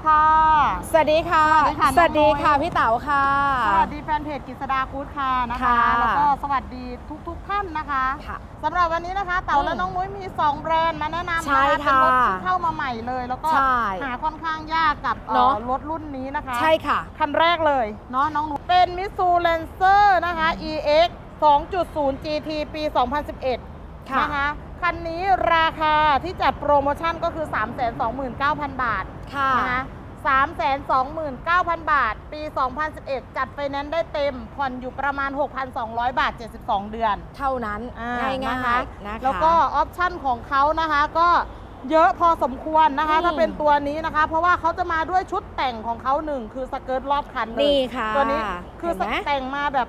สวัสดีค่ะ สวัสดีค่ะ สวัสดีค่ะสวัสดีค่ะน้องน้อย พี่เต๋าค่ะ สวัสดีแฟนเพจกิษดาคูดค่ะนะคะ ค่ะแล้วก็สวัสดีทุกๆท่านนะคะค่ะ สำหรับวันนี้นะคะ เต๋าอืมและน้องนุ้ยมี 2 แบรนด์มาแนะนำใช่นะคะเป็นรถค่ะที่เข้ามาใหม่เลย แล้วก็ใช่หาค่อนข้างยากกับเอ่อเนอะรถรุ่นนี้นะคะใช่ค่ะ คันแรกเลยเนาะน้องนุ้ยเป็นมิซูเลนเซอร์นะคะ EX 2.0 GT ปี 2011 ค่ะนะคะคันนี้ราคาที่จัดโปรโมชั่นก็คือ 329,000 บาทค่ะ นะคะ329,000 บาท ปี 2011 จัดไฟแนนซ์ได้เต็ม ผ่อนอยู่ประมาณ 6,200 บาท 72 เดือน เท่านั้นอ่ง่ายนะๆคะนะคะ แล้วก็ออปชั่นของเขานะคะก็เยอะพอสมควรนะคะ อืมถ้าเป็นตัวนี้นะคะ เพราะว่าเขาจะมาด้วยชุดแต่งของเขาหนึ่งคือสเกิร์ตรอบคันเลยนี่ค่ะตัวนี้คือเห็นไหม แต่งมาแบบ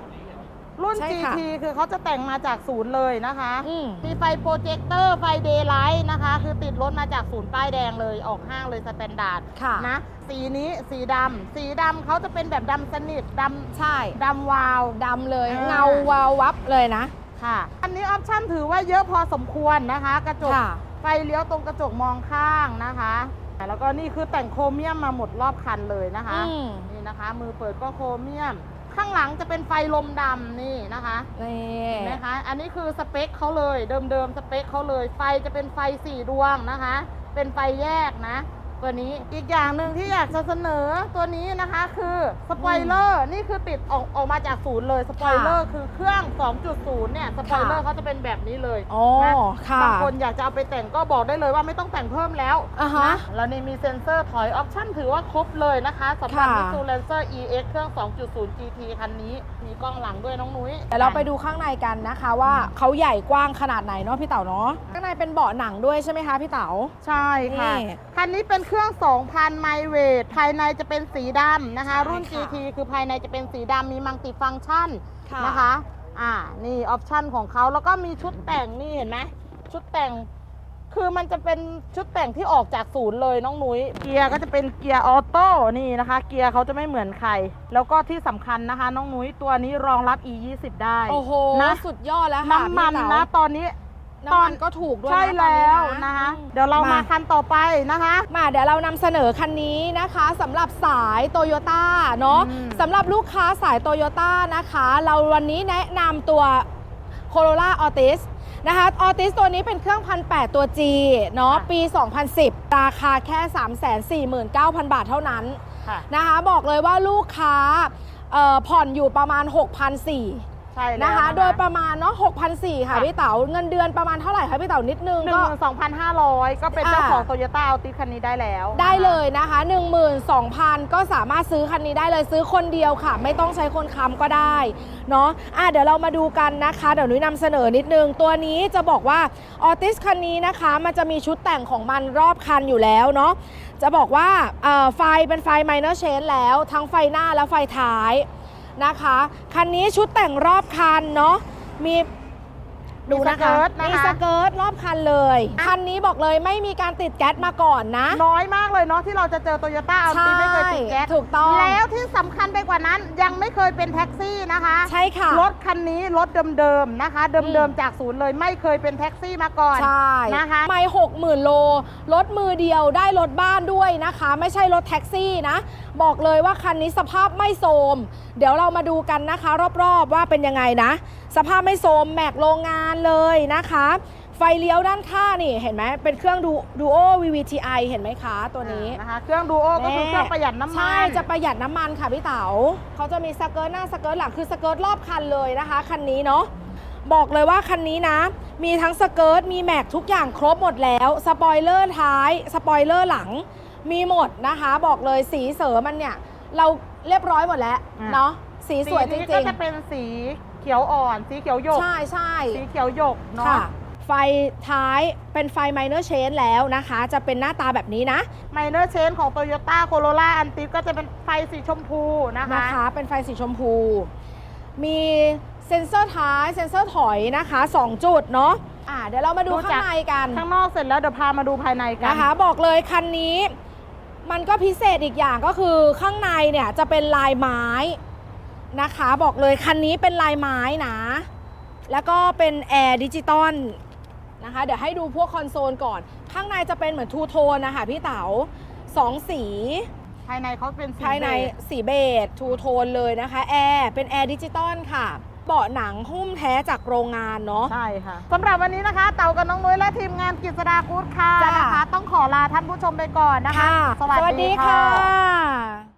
รุ่น ใช่ค่ะ GT คือเขาจะแต่งมาจากศูนย์เลยนะคะ อืม มีไฟโปรเจคเตอร์ไฟเดย์ไลท์นะคะ คือติดรถมาจากศูนย์ป้ายแดงเลยออกห้างเลยสแตนดาร์ดค่ะ นะ สีนี้สีดำสีดำเขาจะเป็นแบบดำสนิทดใช่ำดำวาว ดำเลย อ่า เงาวาววับเลยนะ ค่ะ อันนี้ออปชั่นถือว่าเยอะพอสมควรนะคะ กระจก ค่ะ ไฟเลี้ยวตรงกระจกมองข้างนะคะ แล้วก็นี่คือแต่งโครเมียมมาหมดรอบคันเลยนะคะ อืม นี่นะคะ มือเปิดก็โครเมียม ข้างหลังจะเป็นไฟลมดำนี่นะคะนี่เห็นไหมคะ อันนี้คือสเปคเขาเลยเดิมๆสเปคเขาเลย ไฟจะเป็นไฟสี่ดวงนะคะ เป็นไฟแยกนะ ตัวนี้อีกอย่างหนึ่งที่อยากจะเสนอตัวนี้นะคะคือสปอยเลอร์นี่คือติดออกออกมาจากศูนย์เลยสปอยเลอร์คือเครื่อง 2.0 เนี่ยสปอยเลอร์เขาจะเป็นแบบนี้เลยโอ้นะค่ะบางคนอยากจะเอาไปแต่งก็บอกได้เลยว่าไม่ต้องแต่งเพิ่มแล้วอ่าฮะนะแล้วนี่มีเซ็นเซอร์ถอยออปชั่นถือว่าครบเลยนะคะสำหรับค่ะ Mitsubishi Lancer EX เครื่อง 2.0 GT คันนี้มีกล้องหลังด้วยน้องนุ้ยเดี๋ยวเราไปดูข้างในกันนะคะ ว่าเขาใหญ่กว้างขนาดไหนเนาะพี่เต๋าเนาะข้างในเป็นเบาะหนังด้วยใช่ไหมคะพี่เต๋าใช่ค่ะนี่ คันนี้เป็นเครื่อง 2,000 ไมล์เวทภายในจะเป็นสีดำนะคะใช่รุ่นค่ะ GT คือภายในจะเป็นสีดำมีมัลติฟังก์ชันค่ะนะคะ อ่า นี่ออปชันของเขาแล้วก็มีชุดแต่งนี่เห็นไหมชุดแต่ง คือมันจะเป็นชุดแต่งที่ออกจากศูนย์เลยน้องนุ้ย เกียร์ก็จะเป็นเกียร์ออโต้นี่นะคะ เกียร์เขาจะไม่เหมือนใคร แล้วก็ที่สำคัญนะคะ น้องนุ้ยตัวนี้รองรับ e 2 0ได้ โอ้โหนะ สุดยอดแล้วค่ะน้ำมันพี่นะเต๋าตอนนี้ น้ำมันก็ถูกด้วยนะใช่ตอนแล้นี้วนะ นะคะอืมเดี๋ยวเรามา มาคันต่อไปนะคะ มาเดี๋ยวเรานำเสนอคันนี้นะคะสำหรับสายโตโยต้าเนาะอืม สำหรับลูกค้าสายโตโยต้านะคะ เราวันนี้แนะนำตัว Corolla Altis นะคะออติสตัวนี้เป็นเครื่องพันแตัว G เนาะปี 2010 ราคาแค่ 349,000 บาทเท่านั้นค่ะ นะคะบอกเลยว่าลูกค้าเอ่อผ่อนอยู่ประมาณ 6,400 ใช่แล้วนะคะ โดยประมาณเนาะ6,400ค่ะค่ะ พี่เต๋าเงินเดือนประมาณเท่าไหร่คะพี่เต๋านิดนึงหนึ่งก็ หมื่นสองพันห้าร้อยก็เป็นเจ้าอ่า ของโตโยต้าอัลติคันนี้ได้แล้วได้เลยนะคะ 12,000 ก็สามารถซื้อคันนี้ได้เลยซื้อคนเดียวค่ะ ไม่ต้องใช้คนค้ำก็ได้เนาะอะเดี๋ยวเรามาดูกันนะคะ เดี๋ยวนุ้ยนำเสนอนิดนึง ตัวนี้จะบอกว่าออติสคันนี้นะคะ มันจะมีชุดแต่งของมันรอบคันอยู่แล้วเนาะจะบอกว่าเอ่อไฟเป็นไฟ minor change แล้วทั้งไฟหน้าและไฟท้าย นะคะ คันนี้ชุดแต่งรอบคันเนาะมี ดูนะคะมีสเกิร์ตนะคะ มีสเกิร์ตรอบคันเลย คันนี้บอกเลยไม่มีการติดแก๊สมาก่อนนะ น้อยมากเลยเนาะที่เราจะเจอโตโยต้าอัลติใช่ไม่เคยติดแก๊สถูกต้อง แล้วที่สำคัญไปกว่านั้นยังไม่เคยเป็นแท็กซี่นะคะ ใช่ค่ะ รถคันนี้รถเดิมๆนะคะ เดิมๆจากศูนย์เลยไม่เคยเป็นแท็กซี่มาก่อน ใช่นะคะ ไม่หกหมื่นโล รถมือเดียวได้รถบ้านด้วยนะคะ ไม่ใช่รถแท็กซี่นะ บอกเลยว่าคันนี้สภาพไม่โทรมเดี๋ยวเรามาดูกันนะคะ รอบๆว่าเป็นยังไงนะ สภาพไม่โทรมแม็กโรงงานเลยนะคะ ไฟเลี้ยวด้านข้างนี่เห็นไหมเป็นเครื่องดูดูโอ VVTi เห็นไหมคะตัวนี้ นะคะเครื่องดูโอก็คือเครื่องประหยัดน้ำมัน ใช่จะประหยัดน้ำมันค่ะพี่เต๋าเขาจะมีสเกิร์ตหน้าสเกิร์ตหลังคือสเกิร์ตรอบคันเลยนะคะคันนี้เนาะบอกเลยว่าคันนี้นะ มีทั้งสเกิร์ตมีแม็กทุกอย่างครบหมดแล้วสปอยเลอร์ท้ายสปอยเลอร์หลัง มีหมดนะคะ บอกเลยสีเสริมมันเนี่ย เราเรียบร้อยหมดแล้วอะ เนาะสีสวยจสีรินี้ก็งจะเป็นสี เขียวอ่อน สีเขียวหยๆกใช่ใช่สีเขียวหยกเนาะค่ะ ไฟท้ายเป็นไฟ minor change แล้วนะคะ จะเป็นหน้าตาแบบนี้นะไมเนอร์เชนของ Toyota Corolla a n t i ก็จะเป็นไฟสีชมพูนะคะ นะคะเป็นไฟสีชมพู มีเซ็นเซอร์ท้ายเซ็นเซอร์ถอยนะคะ 2 จุดเนาะอ่าเดี๋ยวเรามาดูดูข้าจากงในกันข้างนอกเสร็จแล้วเดี๋ยวพามาดูภายในกันนะคะ บอกเลยคันนี้ มันก็พิเศษอีกอย่างก็คือข้างในเนี่ยจะเป็นลายไม้ นะคะบอกเลยคันนี้เป็นลายไม้นะ แล้วก็เป็นแอร์ดิจิตอลนะคะ เดี๋ยวให้ดูพวกคอนโซลก่อน ข้างในจะเป็นเหมือนทูโทนนะคะพี่เต๋า2สีภายในเขาเป็นสีภายในเบจสีเบจทูโทนเลยนะคะ แอร์เป็นแอร์ดิจิตอลค่ะเบาะหนังหุ้มแท้จากโรงงานเนาะใช่ค่ะสำหรับวันนี้นะคะ เต่ากับน้องนุ้ยและทีมงานกิจสดาคูดค่ะจ้ะนะคะ ต้องขอลาท่านผู้ชมไปก่อนนะคะค่ะสวัสดีค่ะค่ะ